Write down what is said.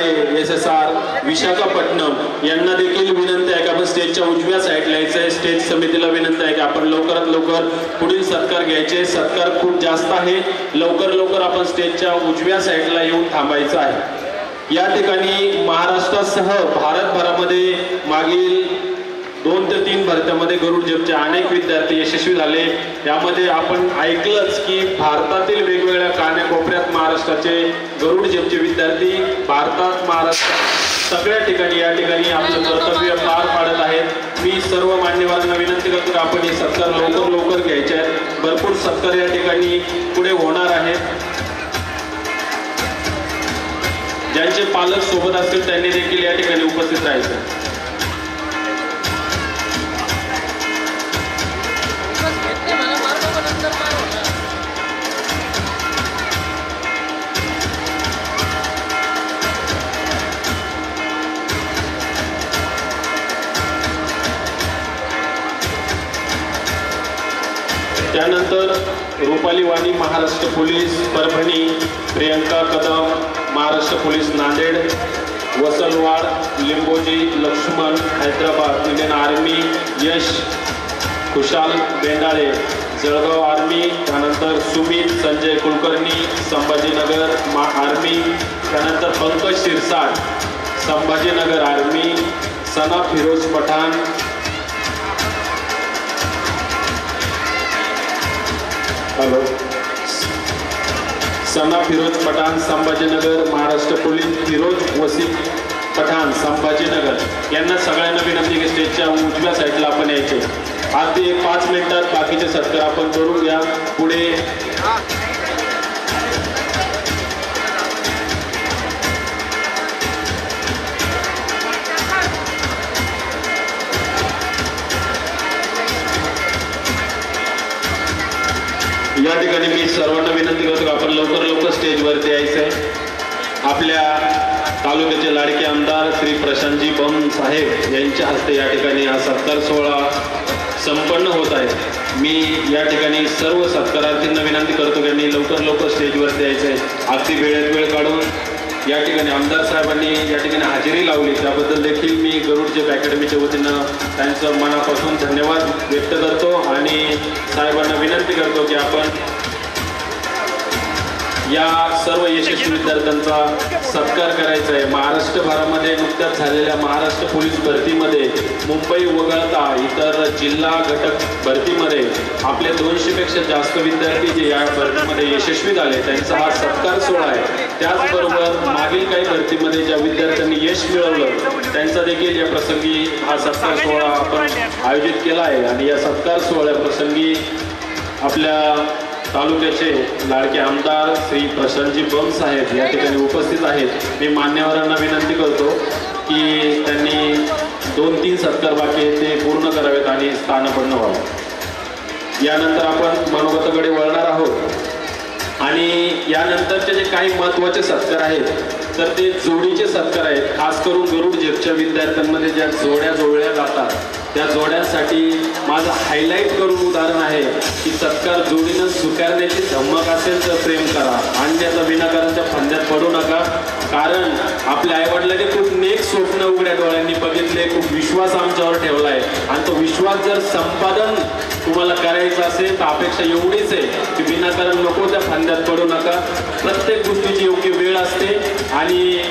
वाडे S S R Visakhapatnam यांना देखील विनंती आहे की आपण स्टेजच्या उजव्या साईडला यायचं आहे स्टेज समितीला विनंती आहे की आपण लवकरात लवकर पुढील सत्कार घ्यायचे. सत्कार खूप जास्त आहे. लवकर लवकर आपण स्टेजच्या उजव्या साईडला येऊन थांबायचं आहे. या ठिकाणी महाराष्ट्रासह भारतभरामध्ये मागील दोन ते तीन भरत्यामध्ये गरुड जपचे अनेक विद्यार्थी यशस्वी झाले. यामध्ये आपण ऐकलंच की भारतातील वेगवेगळ्या कानाकोपऱ्यात महाराष्ट्राचे गरुड जपचे विद्यार्थी भारतात महाराष्ट्रात सगळ्या ठिकाणी या ठिकाणी आपलं कर्तव्य पार पाडत आहेत. मी सर्व मान्यवरांना विनंती करतो की आपण हे सत्कार लवकर लवकर घ्यायचे आहेत. भरपूर सत्कार या ठिकाणी पुढे होणार आहेत. ज्यांचे पालक सोबत असतील त्यांनी देखील या ठिकाणी उपस्थित राहायचं. त्यानंतर Rupali Wani Maharashtra police Parbhani Priyanka Kadam Maharashtra police Nanded Wasalwad Limboji Laxman Hyderabad Indian army Yash Khushal Bendale Jalgaon army त्यानंतर सुमित संजय कुलकर्णी संभाजीनगर मा आर्मी त्यानंतर Pankaj Shirsat Sambhajinagar army Sana Firoz Pathan hello. Sana Firoz Pathan Sambhajinagar Maharashtra police Firoz Wasim Pathan Sambhajinagar. यांना सगळ्यांना विनंती की स्टेजच्या उजव्या साईडला आपण यायचे. अगदी एक पाच मिनिटात बाकीचे सत्कार आपण करून घ्या पुढे या ठिकाणी मी सर्वांना विनंती करतो की आपण लवकर लवकर स्टेजवरती यायचं. आहे आपल्या तालुक्याचे लाडके आमदार श्री प्रशांतजी बम साहेब यांच्या हस्ते या ठिकाणी हा सत्कार सोहळा संपन्न होत आहे. मी या ठिकाणी सर्व सत्कारार्थींना विनंती करतो की यांनी लवकर लवकर स्टेजवरती यायचं आहे अगदी वेळेत वेळ काढून या ठिकाणी आमदार साहेबांनी या ठिकाणी हजेरी लावली. त्याबद्दल देखील मी गरुडजेप अकॅडमीच्या वतीनं त्यांचं मनापासून धन्यवाद व्यक्त करतो आणि साहेबांना विनंती करतो की आपण या सर्व यशस्वी विद्यार्थ्यांचा सत्कार करायचा आहे. महाराष्ट्रभरामध्ये नुकत्याच झालेल्या महाराष्ट्र पोलीस भरतीमध्ये मुंबई वगळता इतर जिल्हा घटक भरतीमध्ये आपले दोनशेपेक्षा जास्त विद्यार्थी जे या भरतीमध्ये यशस्वी झाले त्यांचा हा सत्कार सोहळा आहे. त्याचबरोबर मागील काही भरतीमध्ये ज्या विद्यार्थ्यांनी यश मिळवलं त्यांचा देखील या प्रसंगी हा सत्कार सोहळा आपण आयोजित केला आहे. आणि या सत्कार सोहळ्या प्रसंगी आपल्या तालुक्याचे लाडके आमदार श्री प्रशांतजी बम साहेब या ठिकाणी उपस्थित आहेत. मी मान्यवरांना विनंती करतो की त्यांनी दोन तीन सत्कार बाकी ते पूर्ण करावेत आणि स्थानपन्न व्हावं. यानंतर आपण मनोगताकडे वळणार आहोत. आणि यानंतरचे जे काही महत्त्वाचे सत्कार आहेत तर ते जोडीचे सत्कार आहेत. खास करून गरुड जेपच्या विद्यार्थ्यांमध्ये ज्या जोड्या जोडल्या जातात त्या जोड्यांसाठी माझं हायलाईट करून उदाहरण आहे की सत्कार जोडीनं स्वीकारण्याची धमक असेल तर प्रेम करा. आणि त्याचा विनाकारांच्या फंद्यात पडू नका. कारण आपल्या आईवडिलांनी खूप अनेक स्वप्न उघड्या डोळ्यांनी बघितले खूप विश्वास आमच्यावर ठेवला आहे आणि तो विश्वास जर संपादन तुम्हाला करायचं असेल तर अपेक्षा एवढीच आहे की विनाकारण नको त्या फांद्यात पडू नका. प्रत्येक गोष्टीची योग्य वेळ असते. आणि